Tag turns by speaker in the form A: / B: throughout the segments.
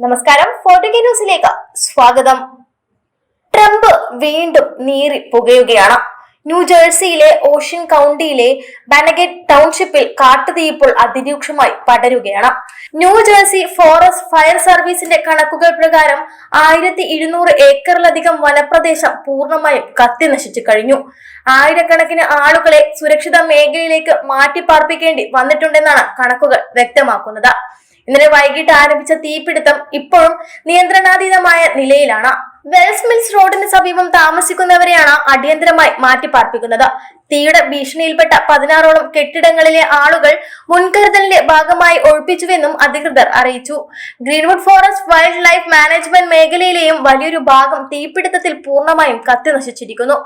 A: നമസ്കാരം. ഫോർട്ടുഗേ ന്യൂസിലേക്ക് സ്വാഗതം. ട്രംപ് വീണ്ടും നീറി പുകയുകയാണ്. ന്യൂജേഴ്സിയിലെ ഓഷ്യൻ കൗണ്ടിയിലെ ബനഗറ്റ് ടൗൺഷിപ്പിൽ കാട്ടുതീ ഇപ്പോൾ അതിരൂക്ഷമായി പടരുകയാണ്. ന്യൂജേഴ്സി ഫോറസ്റ്റ് ഫയർ സർവീസിന്റെ കണക്കുകൾ പ്രകാരം ആയിരത്തി ഇരുന്നൂറ് ഏക്കറിലധികം വനപ്രദേശം പൂർണമായും കത്തി നശിച്ചു കഴിഞ്ഞു. ആയിരക്കണക്കിന് ആളുകളെ സുരക്ഷിത മേഖലയിലേക്ക് മാറ്റിപ്പാർപ്പിക്കേണ്ടി വന്നിട്ടുണ്ടെന്നാണ് കണക്കുകൾ വ്യക്തമാക്കുന്നത്. ഇന്നലെ വൈകിട്ട് ആരംഭിച്ച തീപിടുത്തം ഇപ്പോഴും നിയന്ത്രണാതീതമായ നിലയിലാണ്. വെൽസ് മിൽസ് റോഡിന് സമീപം താമസിക്കുന്നവരെയാണ് അടിയന്തരമായി മാറ്റിപ്പാർപ്പിക്കുന്നത്. തീയുടെ ഭീഷണിയിൽപ്പെട്ട പതിനാറോളം കെട്ടിടങ്ങളിലെ ആളുകൾ മുൻകരുതലിന്റെ ഭാഗമായി ഒഴിപ്പിച്ചുവെന്നും അധികൃതർ അറിയിച്ചു. Greenwood forest wildlife management മേഖലയിലെയും വലിയൊരു ഭാഗം തീപിടുത്തത്തിൽ പൂർണമായും കത്തി നശിച്ചിരിക്കുന്നു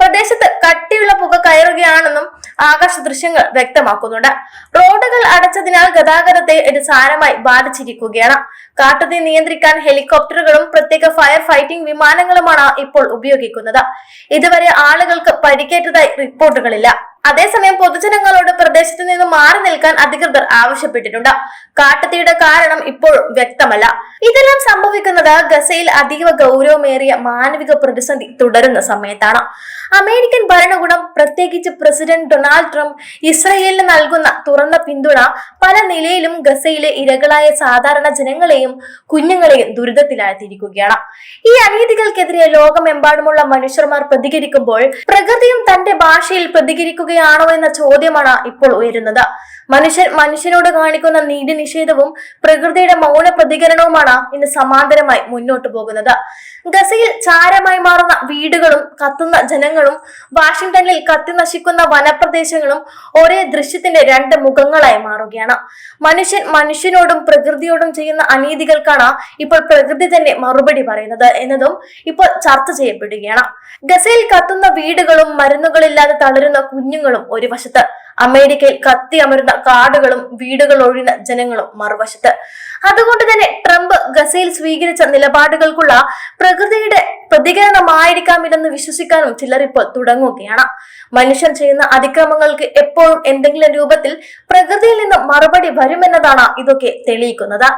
A: പ്രദേശത്ത് കട്ടിയുള്ള പുക കയറുകയാണെന്നും ആകാശ ദൃശ്യങ്ങൾ വ്യക്തമാക്കുന്നുണ്ട്. റോഡുകൾ അടച്ചതിനാൽ ഗതാഗതത്തെ ഇത് സാരമായി ബാധിച്ചിരിക്കുകയാണ്. കാട്ടുതീ നിയന്ത്രിക്കാൻ ഹെലികോപ്റ്ററുകളും പ്രത്യേക ഫയർ ഫൈറ്റിംഗ് വിമാനങ്ങളുമാണ് ഇപ്പോൾ ഉപയോഗിക്കുന്നത്. ഇതുവരെ ആളുകൾക്ക് പരിക്കേറ്റതായി റിപ്പോർട്ടുകളില്ല. അതേസമയം പൊതുജനങ്ങളോട് പ്രദേശത്ത് നിന്ന് മാറി നിൽക്കാൻ അധികൃതർ ആവശ്യപ്പെട്ടിട്ടുണ്ട്. കാട്ടുതീയുടെ കാരണം ഇപ്പോഴും വ്യക്തമല്ല. ഇതെല്ലാം സംഭവിക്കുന്നത് ഗസയിൽ അതീവ ഗൗരവമേറിയ മാനവിക പ്രതിസന്ധി തുടരുന്ന സമയത്താണ്. അമേരിക്കൻ ഭരണകൂടം പ്രത്യേകിച്ച് പ്രസിഡന്റ് ഡൊണാൾഡ് ട്രംപ് ഇസ്രയേലിന് നൽകുന്ന തുറന്ന പിന്തുണ പല നിലയിലും ഗസയിലെ ഇരകളായ സാധാരണ ജനങ്ങളെയും കുഞ്ഞുങ്ങളെയും ദുരിതത്തിലാഴ്ത്തിയിരിക്കുകയാണ്. ഈ അനീതികൾക്കെതിരെ ലോകമെമ്പാടുമുള്ള മനുഷ്യർമാർ പ്രതികരിക്കുമ്പോൾ പ്രകൃതിയും തന്റെ ഭാഷയിൽ പ്രതികരിക്കുകയാണോ എന്ന ചോദ്യമാണ് ഇപ്പോൾ ഉയരുന്നത്. മനുഷ്യൻ മനുഷ്യനോട് കാണിക്കുന്ന നീതി നിഷേധവും പ്രകൃതിയുടെ മൗന പ്രതികരണവുമാണ് ഇന്ന് സമാന്തരമായി മുന്നോട്ടു പോകുന്നത്. ഗസയിൽ ചാരമായി മാറുന്ന വീടുകളും കത്തുന്ന ജനങ്ങളും വാഷിംഗ്ടണിൽ കത്തി നശിക്കുന്ന വനപ്രദേശങ്ങളും ഒരേ ദൃശ്യത്തിന്റെ രണ്ട് മുഖങ്ങളായി മാറുകയാണ്. മനുഷ്യൻ മനുഷ്യനോടും പ്രകൃതിയോടും ചെയ്യുന്ന അനീതികൾക്കാണ് ഇപ്പോൾ പ്രകൃതി തന്നെ മറുപടി പറയുന്നത് എന്നതും ഇപ്പോൾ ചർച്ച ചെയ്യപ്പെടുകയാണ്. ഗസയിൽ കത്തുന്ന വീടുകളും മരുന്നുകളില്ലാതെ തളരുന്ന കുഞ്ഞുങ്ങളും ഒരു വശത്ത് അമേരിക്കയിൽ കത്തി അമരുന്ന കാടുകളും വീടുകൾ ഒഴിയുന്ന ജനങ്ങളും മറുവശത്ത്. അതുകൊണ്ട് തന്നെ ട്രംപ് ഗസയിൽ സ്വീകരിച്ച നിലപാടുകൾക്കുള്ള പ്രകൃതിയുടെ പ്രതികരണമായിരിക്കാം ഇതെന്ന് വിശ്വസിക്കാനും ചിലർ ഇപ്പോൾ തുടങ്ങുകയാണ്. മനുഷ്യൻ ചെയ്യുന്ന അതിക്രമങ്ങൾക്ക് എപ്പോഴും എന്തെങ്കിലും രൂപത്തിൽ പ്രകൃതിയിൽ നിന്ന് മറുപടി വരുമെന്നതാണ് ഇതൊക്കെ തെളിയിക്കുന്നത്.